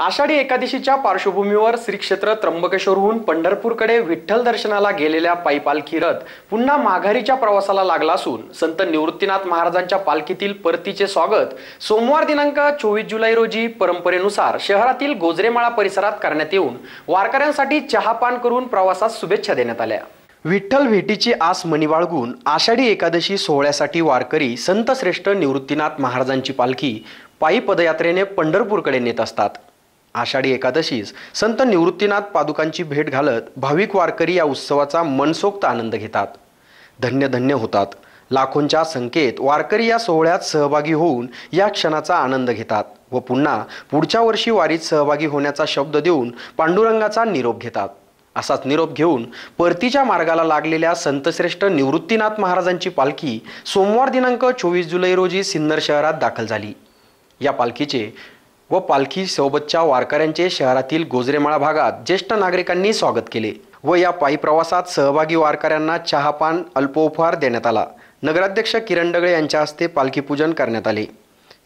आषाढी एकादशीच्या पार्श्वभूमीवर श्री क्षेत्र त्र्यंबकेश्वरहून पंढरपूरकडे विठ्ठल दर्शनाला गेलेल्या पायी पालखी रथ पुन्हा माघारीच्या प्रवासाला लागला असून संत निवृत्तीनाथ महाराजांच्या पालखीतील परतीचे स्वागत सोमवार दिनांक चोवीस जुलै रोजी परंपरेनुसार शहरातील गोजरेमाळा परिसरात करण्यात येऊन वारकऱ्यांसाठी चहापान करून प्रवासात शुभेच्छा देण्यात आल्या. विठ्ठल भेटीची आस मणी बाळगून आषाढी एकादशी सोहळ्यासाठी वारकरी संत श्रेष्ठ निवृत्तीनाथ महाराजांची पालखी पायी पदयात्रेने पंढरपूरकडे नेत असतात. आषाढी एकादशीस संत निवृत्तीनाथ पादुकांची भेट घालत भाविक वारकरी या उत्सवाचा मनसोक्त आनंद घेतात. धन्य धन्य होतात. लाखोंच्या संख्येत वारकरी या सोहळ्यात सहभागी होऊन या क्षणाचा आनंद घेतात व पुन्हा पुढच्या वर्षी वारीत सहभागी होण्याचा शब्द देऊन पांडुरंगाचा निरोप घेतात. असाच निरोप घेऊन परतीच्या मार्गाला लागलेल्या संतश्रेष्ठ निवृत्तीनाथ महाराजांची पालखी सोमवार दिनांक चोवीस जुलै रोजी सिन्नर शहरात दाखल झाली. या पालखीचे व पालखी सोबतच्या वारकऱ्यांचे शहरातील गोजरेमाळा भागात ज्येष्ठ नागरिकांनी स्वागत केले व या पायी प्रवासात सहभागी वारकऱ्यांना चहापान अल्पोपहार देण्यात आला. नगराध्यक्ष किरण डगळे यांच्या हस्ते पालखी पूजन करण्यात आले.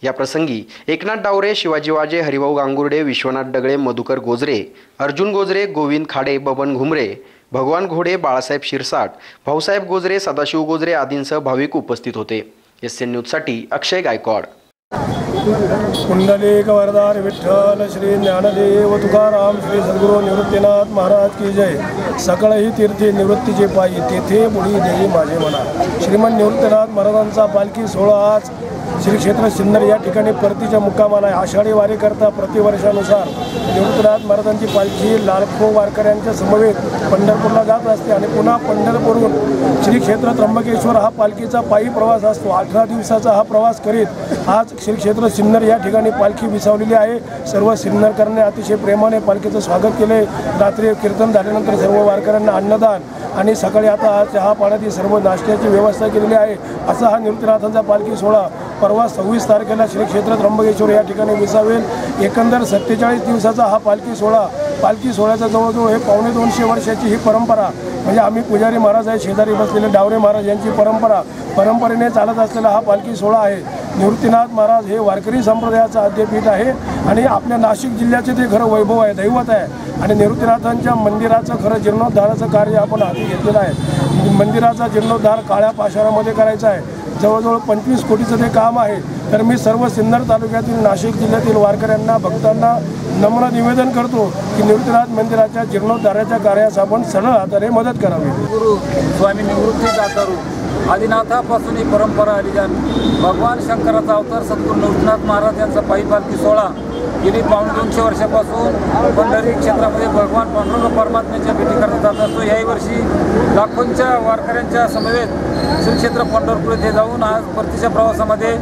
या प्रसंगी एकनाथ डावरे शिवाजी वाजे हरिभाऊ गांगुर्डे विश्वनाथ डगळे मधुकर गोजरे अर्जुन गोजरे गोविंद खाडे बबन घुमरे भगवान घोडे बाळासाहेब शिरसाट भाऊसाहेब गोजरे सदाशिव गोजरे आदींसह भाविक उपस्थित होते. एस एन न्यूजसाठी अक्षय गायकवाड. पुंडलिक वरदार विठ्ठल श्री ज्ञानदेव तुकाराम श्री सद्गुरू निवृत्तीनाथ महाराज की जय. सकळही तीर्थी निवृत्तीचे पायी तेथे बुडी देवी माझे म्हणा. श्रीमंत निवृत्तीनाथ महाराजांचा पालखी सोहळा आज श्री क्षेत्र सिन्नर या ठिकाणी परतीच्या मुक्कामाला आहे. आषाढी वारीकरता प्रतिवर्षानुसार निवृत्तीनाथ महाराजांची पालखी लालखो वारकऱ्यांच्या समवेत पंढरपूरला जात असते आणि पुन्हा पंढरपूरहून श्री क्षेत्र त्र्यंबकेश्वर हा पालखीचा पायी प्रवास असतो. अठरा दिवसाचा हा प्रवास करीत आज श्री क्षेत्र सिन्नर या ठिकाणी पालखी विसावलेली आहे. सर्व सिन्नरकरांनी अतिशय प्रेमाने पालखीचं स्वागत केले रात्री कीर्तन झाल्यानंतर सर्व वारकऱ्यांना अन्नदान आणि सकाळी आता चहा पाण्याची सर्व नाश्त्याची व्यवस्था केलेली आहे. असा हा निवृत्तीनाथांचा पालखी सोहळा परवा सव्वीस तारखेला श्री क्षेत्र त्र्यंबकेश्वर या ठिकाणी विसावेल. एकंदर सत्तेचाळीस दिवसाचा हा पालखी सोहळा पालखी सोहळ्याचा जवळजवळ हे पावणे दोनशे वर्षाची ही परंपरा म्हणजे आम्ही पुजारी महाराज आहे शेजारी बसलेले डावरे महाराज यांची परंपरा परंपरेने चालत असलेला हा पालखी सोहळा आहे. निवृत्तीनाथ महाराज हे वारकरी संप्रदायाचं आद्यपीठ आहे आणि आपल्या नाशिक जिल्ह्याचे ते खरं वैभव आहे दैवत आहे. आणि निवृत्तीनाथांच्या मंदिराचं खरं जीर्णोद्धाराचं कार्य आपण हाती घेतलेलं आहे. मंदिराचा जीर्णोद्धार काळ्या पाषाणामध्ये करायचा आहे. जवळजवळ पंचवीस कोटीचं ते काम आहे. तर मी सर्व सिन्नर तालुक्यातील नाशिक जिल्ह्यातील वारकऱ्यांना भक्तांना नम्र निवेदन करतो की निवृत्तीनाथ मंदिराच्या जीर्णोद्धाराच्या कार्यास आपण सरळ हाताने मदत करावी. गुरु स्वामी निवृत्ती जातारू आदिनाथापासून ही परंपरा आली आहे भगवान शंकराचा अवतार सद्गुरू निवृत्तीनाथ महाराज यांचा पायी पालखी सोहळा. गेली पावणे दोनशे वर्षापासून पंढरी क्षेत्रामध्ये भगवान पांडुरंग परमात्म्याच्या भेटी करण्यात जात असतो. याही वर्षी लाखोंच्या वारकऱ्यांच्या समवेत श्रीक्षेत्र पंढरपूर येथे जाऊन आज परतीच्या प्रवासामध्ये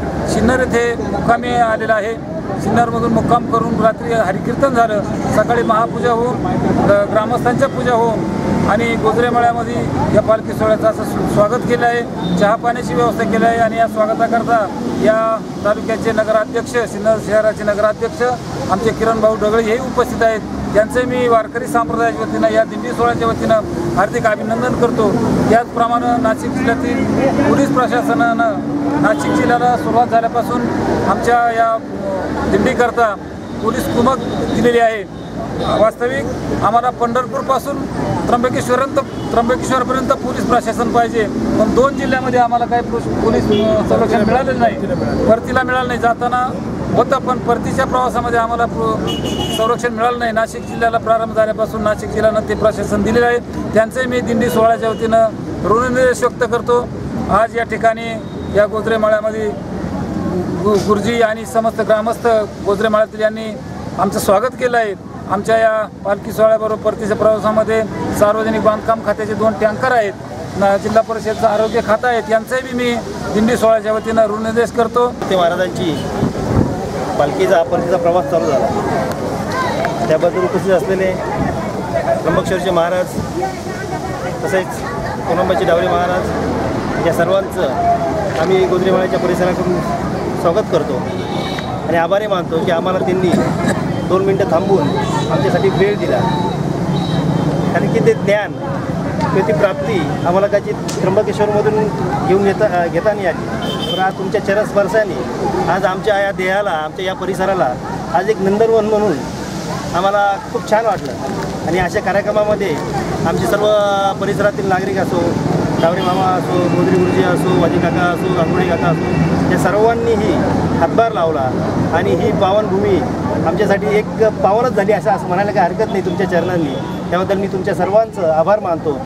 सिन्नर येथे मुक्कामी आलेला आहे. सिन्नरमधून मुक्काम करून रात्री हरिकीर्तन झालं. सकाळी महापूजा होऊन ग- ग्रामस्थांच्या पूजा होऊन आणि गोजरेमाळ्यामध्ये या पालखी सोहळ्याचं असं स्वागत केलं आहे. चहा पाण्याची व्यवस्था केली आहे आणि या स्वागताकरता या तालुक्याचे नगराध्यक्ष सिन्नर शहराचे नगराध्यक्ष आमचे किरण भाऊ ढगळे हेही उपस्थित आहेत. त्यांचं मी वारकरी संप्रदायाच्या वतीनं या दिंडी सोहळ्याच्या वतीनं हार्दिक अभिनंदन करतो. त्याचप्रमाणे नाशिक जिल्ह्यातील पोलीस प्रशासनानं नाशिक जिल्ह्याला सुरुवात झाल्यापासून आमच्या या दिंडीकरता पोलीस कुमक दिलेली आहे. वास्तविक आम्हाला पंढरपूरपासून त्र्यंबकेश्वरंत त्र्यंबकेश्वरपर्यंत पोलीस प्रशासन पाहिजे. पण दोन जिल्ह्यामध्ये आम्हाला काही पोलीस संरक्षण मिळालेलं नाही. परतीला मिळालं नाही. जाताना होतं पण परतीच्या प्रवासामध्ये आम्हाला प्र- संरक्षण मिळालं नाही. नाशिक जिल्ह्याला प्रारंभ झाल्यापासून नाशिक जिल्ह्यानं ते प्रशासन दिलेलं आहे. त्यांचंही मी दिंडी सोहळ्याच्या वतीनं ऋणनिर्देश व्यक्त करतो. आज या ठिकाणी या गोजरेमाळ्यामध्ये गु गुरुजी आणि समस्त ग्रामस्थ गोजरेमाळ्यातील यांनी आमचं स्वागत केलं आहे. आमच्या या पालखी सोहळ्याबरोबर परतीच्या प्रवासामध्ये सार्वजनिक बांधकाम खात्याचे दोन टँकर आहेत ना जिल्हा परिषदचं आरोग्य खातं आहेत यांचंही मी दिंडी सोहळ्याच्या वतीनं ऋणनिर्देश करतो. ते महाराजांची पालखीचा परतीचा प्रवास चालू झाला. त्याबद्दल उपस्थित असलेले त्र्यंबकेश्वरचे महाराज तसेच कोलंबाचे डावरे महाराज या सर्वांचं आम्ही गोदरेमाळ्याच्या परिसराकडून स्वागत करतो. आणि आभारी मानतो की आम्हाला त्यांनी दोन मिनटं थांबून आमच्यासाठी वेळ दिला. कारण की ते ज्ञान किंवा ती प्राप्ती आम्हाला त्याची त्र्यंबकेश्वरमधून घेऊन येता घेता घेताना आली. पण आज तुमच्या चरस्पर्शाने आज आमच्या या देहाला आमच्या या परिसराला आज एक नंदनवन म्हणून आम्हाला खूप छान वाटलं. आणि अशा कार्यक्रमामध्ये आमचे सर्व परिसरातील नागरिक असो डावरे मामा असो मोदरी गुरुजी असो वाजी काका असो गांगुळे काका असो या सर्वांनीही हातभार लावला आणि ही पावनभूमी आमच्यासाठी एक पावनच झाली असं असं म्हणायला काही हरकत नाही तुमच्या चरणांनी. त्याबद्दल मी तुमच्या सर्वांचं आभार मानतो.